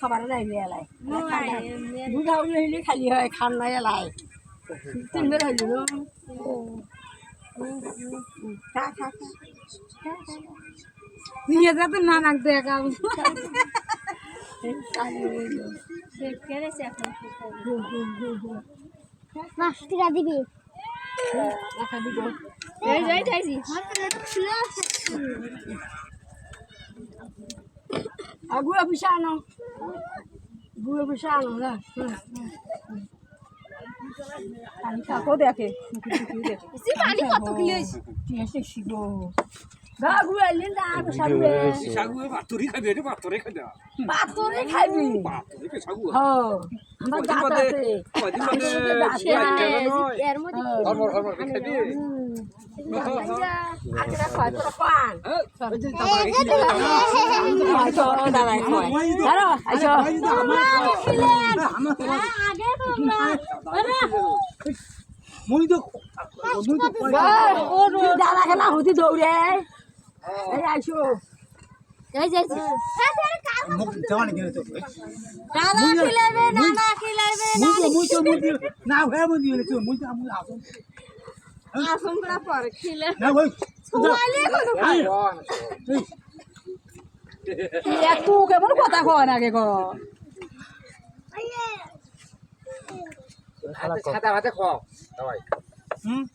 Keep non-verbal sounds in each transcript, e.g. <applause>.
সবার নাই এলাই। বুঝা হইলে খালি হয়। খান নাই এলাই। তিনবার হইল নিয়ে যাতে না নাক দেখা পাঁচ টাকা দিবি। এই যাই যাইছি আর গুড়া পিসা আনো গুড়া পিসা আনো না পানি খাকো দেখে পানি কত কিলো ঠিক আছে শিখো গা গুড়া এলে না সাবলে সাগু পাতুরি খাবি রে পাতুরি খাবি পাতরে খাইবি পাতুরি কে সাগু হ্যাঁ আমার দাঁত আছে কদিন বাদে এর মধ্যে হরমর হরমর খাবি মুই তো মুই খেলা হতে দৌড়ে দাদা না করা পর খিলে। না ভাই ওয়ালে কোনো একটু কেমন কথা কয় না কো সাদা ভাতে খাও সবাই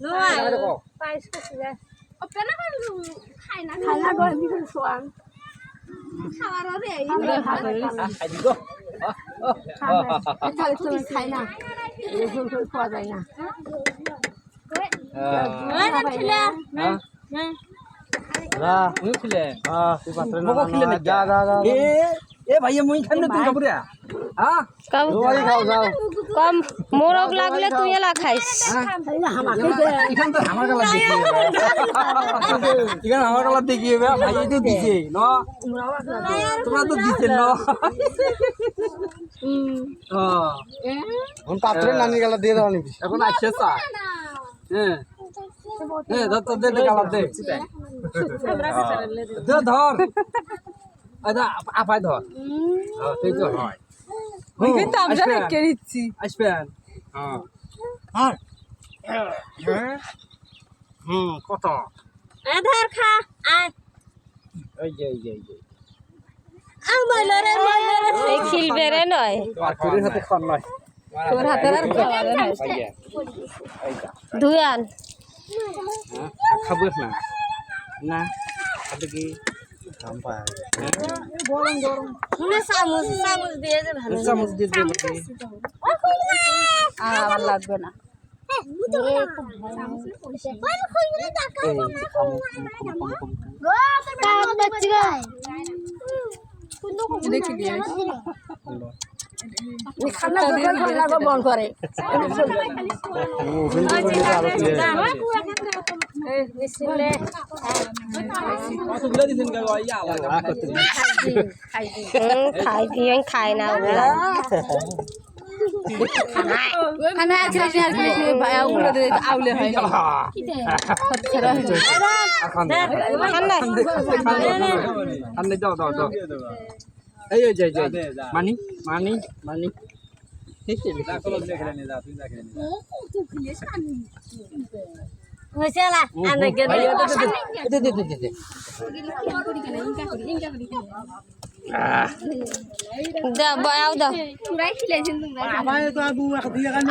নয় সাদা পাইস কইছে যায় ওপেনা খাই না? খানা গো এমনি করে খাওয়ার রে খাই দিগো খাই না। খাওয়া যায় না। <laughs> মোরগ লাগলে তুই এলা খাইস এখান আমার গলা দেখি আমার গলা দেখি ভাই তো দিছে ন তোমরা তো দিছে ন হ্যাঁ কোন পাত্রে নানি গেল দিয়ে এখন আসছে চা হ্যাঁ। হ্যাঁ ধর তোর দে দে গালা দে। দে ধর আদা আপাই ধর। হ্যাঁ সেই তো হয়। কিন্তু আমরা রেখে দিচ্ছি। আসবেন হ্যাঁ। হ্যাঁ। হুম কত? আধার খা। আয়। এই যে এই যে এই যে। আও মইলো রে মইলো রে খিলবে রে নয়। পাথরের হাতে খান নয় তোর হাতে আর ধুই আন হ্যাঁ খাব না না খাবে কি আমার লাগবে না দেখি দিয়ে খানা দোকান খানা গো বন্ধ করে কতগুলো দিছেন গো ইয়া আলাদা করতে হুম, খাই দিয়ে খাই না ওগুলা খানা আছে আছে আর কি ওগুলো দিয়ে আউলে হয় না খান ঠান্ডা খান দাও দাও দাও এই এই যে যে মানি মানি মানি। হয়েছে না আনে গেলে দে দে দে দে দে দাও দাও।